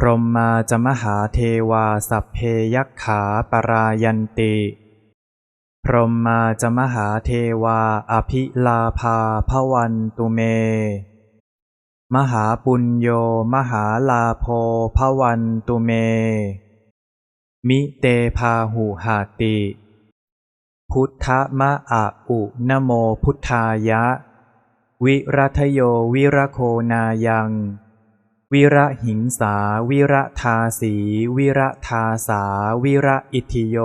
พรหมมาจะมหาเทวาสัพเพยักขาปรายันติ พรหมมาจะมหาเทวาอภิลาภาพวันตุเม มหาปุญโยมหาลาโภพวันตุเม มิเตพาหูหาติ พุทธมะอะอุนโมพุทธายะ วิรัทโยวิรโคนายัง วิระหิงสา วิระทาสี วิระทาสา วิระอิทิโย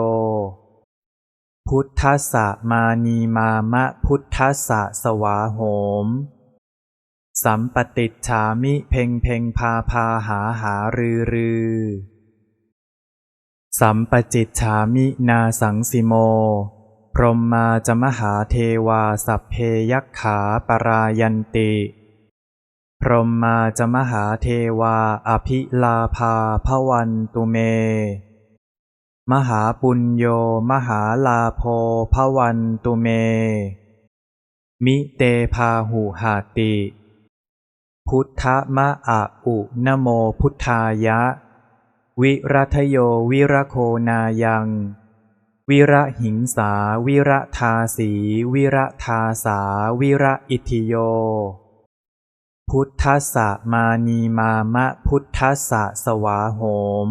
พุทธสะมานีมามะพุทธสะสวาโหม สัมปติจฉามิเพ่งเพ่งพาพาหาหารือรือ สัมปจิตฉามินาสังสิโม พรหมมาจะมหาเทวาสัพเพยักขาปรายันติ พรหมมาจะมหาเทวาอภิลาภาพวันตุเม มหาปุญโยมหาลาโภพวันตุเม มิเตพาหูหาติ พุทธมะอะอุนโมพุทธายะ วิรัทโยวิรโคนายัง วิระหิงสาวิระทาสี วิระทาสา วิระอิทิโย พุทธัสสะมานีมามะพุทธัสสะสวาโหม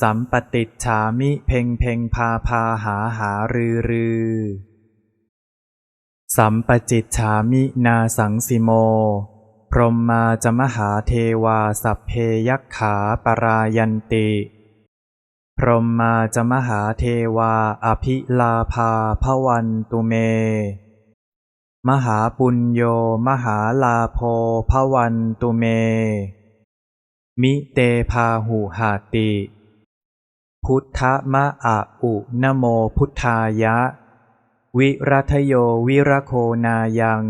สัมปติจฉามิเพ่งเพ่งพาพาหาหารือรือ สัมปจิตฉามินาสังสิโม พรหมมาจะมหาเทวาสัพเพยักขาปรายันติ พรหมมาจะมหาเทวาอภิลาภาพวันตุเม มหาปุญโยมหาลาโภพวันตุเม มิเตพาหูหาติ พุทธมะอะอุนโมพุทธายะ วิรัทโยวิรโคนายัง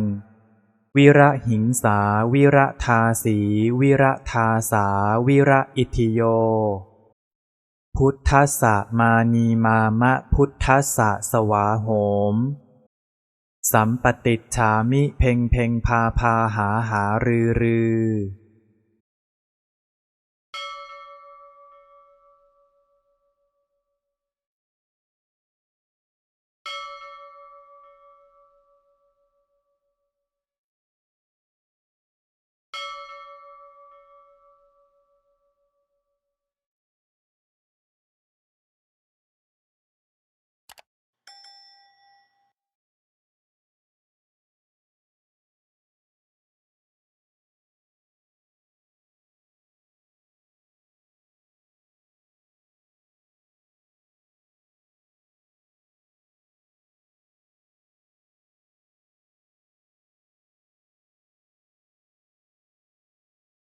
วิระหิงสาวิระทาสี วิระทาสา วิระอิทิโย พุทธสะมานีมามะพุทธสะสวาโหม สัมปติฐามิเพ่งเพ่งพาพาหาหารือรือ